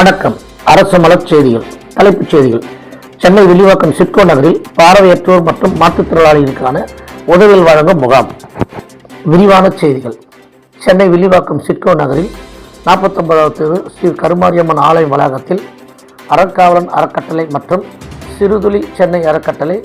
வணக்கம். அரசு மலர் செய்திகள் தலைப்புச் செய்திகள். சென்னை வில்லிவாக்கம் சிட்கோ நகரில் பார்வையற்றோர் மற்றும் மாற்றுத்திறனாளிகளுக்கான உதவிகள் வழங்கும் முகாம். விரிவான செய்திகள். சென்னை வில்லிவாக்கம் சிட்கோ நகரில் நாற்பத்தொன்பதாவது தெரு ஸ்ரீ கருமாரியம்மன் ஆலய வளாகத்தில் அறக்காவலன் அறக்கட்டளை மற்றும் சிறுதுளி சென்னை அறக்கட்டளை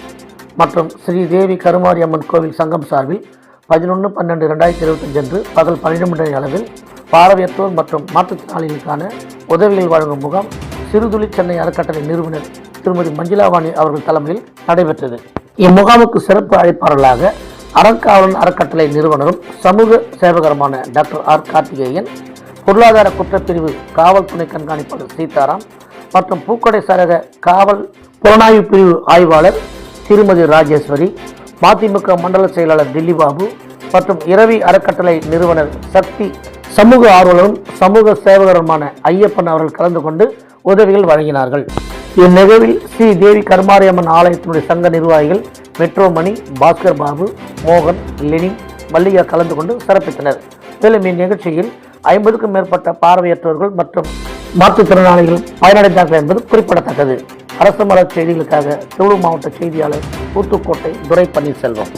மற்றும் ஸ்ரீதேவி கருமாரியம்மன் கோவில் சங்கம் சார்பில் பதினொன்று பன்னெண்டு ரெண்டாயிரத்தி இருபத்தஞ்சு அன்று பகல் பன்னிரண்டு மணி அளவில் பார்வையற்றோர் மற்றும் மாற்றுத்திறனாளிகளுக்கான உதவிகள் வழங்கும் முகாம் சிறுதுளி சென்னை அறக்கட்டளை நிறுவனர் திருமதி மஞ்சுளாவாணி அவர்கள் தலைமையில் நடைபெற்றது. இம்முகாமுக்கு சிறப்பு அழைப்பாளர்களாக அறங்காவலன் அறக்கட்டளை நிறுவனரும் சமூக சேவகருமான டாக்டர் ஆர் கார்த்திகேயன் பொருளாதார குற்றப்பிரிவு காவல் துணை கண்காணிப்பாளர் சீதாராம் மற்றும் பூக்கடை சரக காவல் புலனாய்வு பிரிவு ஆய்வாளர் திருமதி ராஜேஸ்வரி மதிமுக மண்டல செயலாளர் தில்லிபாபு மற்றும் இரவி அறக்கட்டளை நிறுவனர் சக்தி சமூக ஆர்வலரும் சமூக சேவகருமான ஐயப்பன் அவர்கள் கலந்து கொண்டு உதவிகள் வழங்கினார்கள். இந்நிகழ்வில் ஸ்ரீ தேவி கருமாரியம்மன் ஆலயத்தினுடைய சங்க நிர்வாகிகள் மெட்ரோமணி பாஸ்கர் பாபு மோகன் லெனின் மல்லிகா கலந்து கொண்டு சிறப்பித்தனர். மேலும் இந்நிகழ்ச்சியில் ஐம்பதுக்கும் மேற்பட்ட பார்வையற்றவர்கள் மற்றும் மாற்றுத்திறனாளிகள் பயனடைந்தார்கள் என்பது குறிப்பிடத்தக்கது. அரசு மலர் செய்திகளுக்காக திருவள்ளூர் மாவட்ட செய்தியாளர் ஊத்துக்கோட்டை துரை பன்னீர்செல்வம்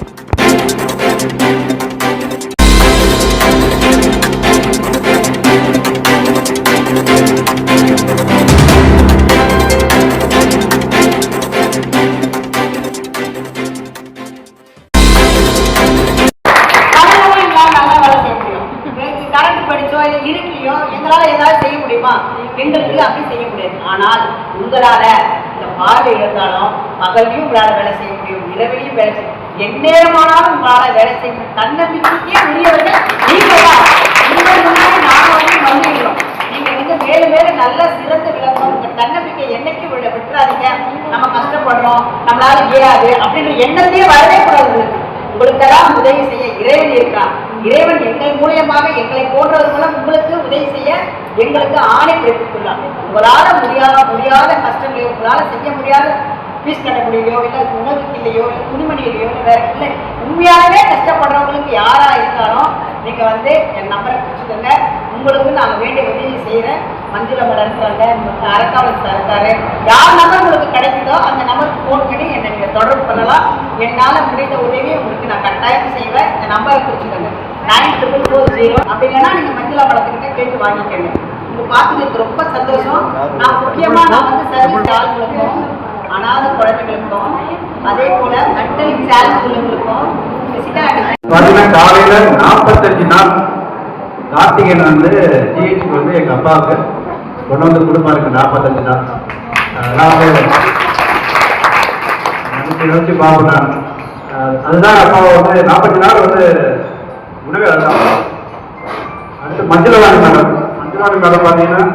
வேலை செய்ய முடியும் எங்களால செய்ய முடியுமா எங்களுக்கு அப்படி செய்ய முடியாது ஆனால் உங்களால இந்த பார்வை இருந்தாலும் பகல்லையும் உங்களால வேலை செய்ய முடியும் இரவிலையும் வேலை செய்ய எந்நேரமானாலும் உங்களால் வேலை செய்ய முடியும் தன்னம்பிக்கையே உரியவர்கள் நீங்க தான் உங்கள் முன்னாடி நாங்க வந்து வந்துடுறோம் நீங்க வந்து மேலும் மேலும் நல்ல சிறந்து விளங்கணும் உங்க தன்னம்பிக்கை என்னைக்கு விட விட்டுறாதீங்க. நம்ம கஷ்டப்படுறோம் நம்மளால இயலாது அப்படின்ற எண்ணத்தையே வரவே கூடாது உங்களுக்கு. உங்களுக்கெல்லாம் உதவி செய்ய இறைவன் இருக்கான் இறைவன் எங்கள் மூலியமாக எங்களை போன்றவர் மூலம் உங்களுக்கு உதவி செய்ய எங்களுக்கு ஆணை பிறப்பித்துள்ளார். உங்களால முடியாத முடியாத கஷ்டங்களையோ உங்களால செய்ய முடியாத ஃபீஸ் கட்ட இல்லை உணவுக்கு இல்லையோ இல்லை துணிமணி இல்லையோ இல்லை வேற இல்லை. உண்மையாகவே கஷ்டப்படுறவங்களுக்கு யாரா இருந்தாலும் நீங்க வந்து என் நம்பரை பிடிச்சிக்கோங்க. உங்களுக்கு நான் வேண்டிய உதவி செய்கிறேன் மஞ்சள் மலர் இருக்காங்க அரக்காவல் சார் இருக்காரு. யார் நம்பர் உங்களுக்கு கிடைக்குதோ அந்த நம்பருக்கு ஃபோன் பண்ணி என்னை நீங்கள் தொடர்பு பண்ணலாம். என்னால் முடிந்த உதவியை உங்களுக்கு நான் கட்டாயம் செய்வேன். இந்த நம்பரை குறிச்சுக்கோங்க நைன் ட்ரிபிள் ஃபோர் ஜீரோ அப்படி இல்லைன்னா நீங்கள் மஞ்சள் படத்துக்கிட்ட கேட்டு வாங்கிக்கோங்க. உங்க எனக்கு ரொம்ப சந்தோஷம். நான் முக்கியமாக நான் வந்து சர்வீஸ் ஆளுங்களுக்கும் அனாத குழந்தைகளுக்கும் அதே போல மென்டலி சேலஞ்ச் உள்ளவங்களுக்கும் பிசிக்கல் பாத்தீங்கன்னா காலையில நாற்பத்தஞ்சு நாள் கார்த்திகேயன் வந்து ஜிஹெச் வந்து எங்க அப்பாவுக்கு கொண்டு வந்து கொடுப்பாருக்கு நாற்பத்தஞ்சு நாள். அதெல்லாம் வந்து நினைச்சு நான். அதுதான் அப்பா வந்து நாற்பத்தி நாள் வந்து உணவே அதுதான் அடுத்து மஞ்சளவாணி மேடம் மஞ்சள் மஞ்சளவாணி மேடம் பார்த்தீங்கன்னா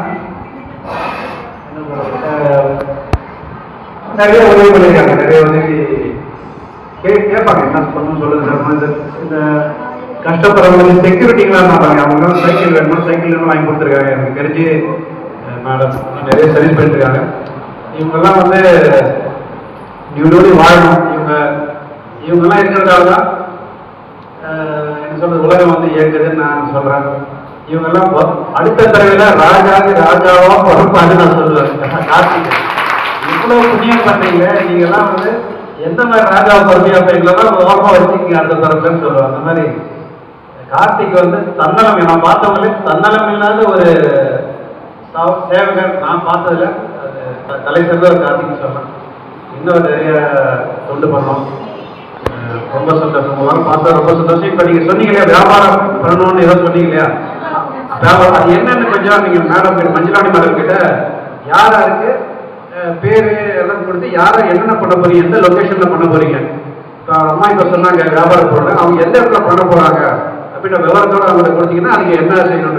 நிறைய உதவி பண்ணியிருக்காங்க நிறைய உதவி கே கேட்பாங்க. என்ன பண்ணணும் சொல்லுங்க இந்த கஷ்டப்படுறவங்க கஷ்டப்படுறவங்களுக்கு செக்யூரிட்டிங்களாம் பார்ப்பாங்க. அவங்க சைக்கிள் வேணும்? சைக்கிள் வேணும் வாங்கி கொடுத்துருக்காங்க. எனக்கு தெரிஞ்சு மேடம் நிறைய சர்வீஸ் பண்ணிருக்காங்க. இவங்கெல்லாம் வந்து இவங்களோட வாழணும். இவங்க இவங்கெல்லாம் இருக்கிறதால தான் என்ன சொல்றது? உலகம் வந்து இயங்குதுன்னு நான் சொல்றேன். இவங்கெல்லாம் அடுத்த தடவை ராஜாக்கு ராஜாவா பொறுப்பான்னு நான் சொல்லுவேன். கார்த்திகை. இவ்வளவு புண்ணியம் பண்றீங்க நீங்க எல்லாம் வந்து எந்த மாதிரி ராஜா பொறுமையா போய்க்கலாம் ஓரமா வச்சுக்கீங்க அந்த பிறப்புன்னு சொல்லுவாங்க. அந்த மாதிரி கார்த்திக் வந்து தன்னலம் நான் பார்த்தவங்களே தன்னலம் இல்லாத ஒரு சா- சேவகர் நான் பார்த்ததுல அது த- தலை சிறந்த ஒரு கார்த்திக் சொன்னேன். இன்னும் நிறைய தொண்டு பண்ணோம். ரொம்ப சந்தோஷம். உங்களால் பார்த்தா ரொம்ப சந்தோஷம். இப்போ நீங்கள் சொன்னீங்க வியாபாரம் பண்ணணும்னு ஏதோ சொன்னீங்க இல்லையா? வியாபாரம் அது என்னன்னு கொஞ்சம் நீங்கள் மேடம் மஞ்சளாணி மேடம் கிட்ட யார் யாருக்கு பேரு எல்லாம் கொடுத்து யாரை என்னென்ன பண்ண போறீங்க? எந்த லொக்கேஷனில் பண்ண போறீங்க? இப்போ அம்மா இப்போ சொன்னாங்க வியாபாரம் போடுறேன் அவங்க எந்த இடத்துல பண்ண போறாங்க? அப்படின்ற விவரத்தோடு அவங்களுக்கு கொடுத்தீங்கன்னா அதுக்கு என்ன செய்யணும்?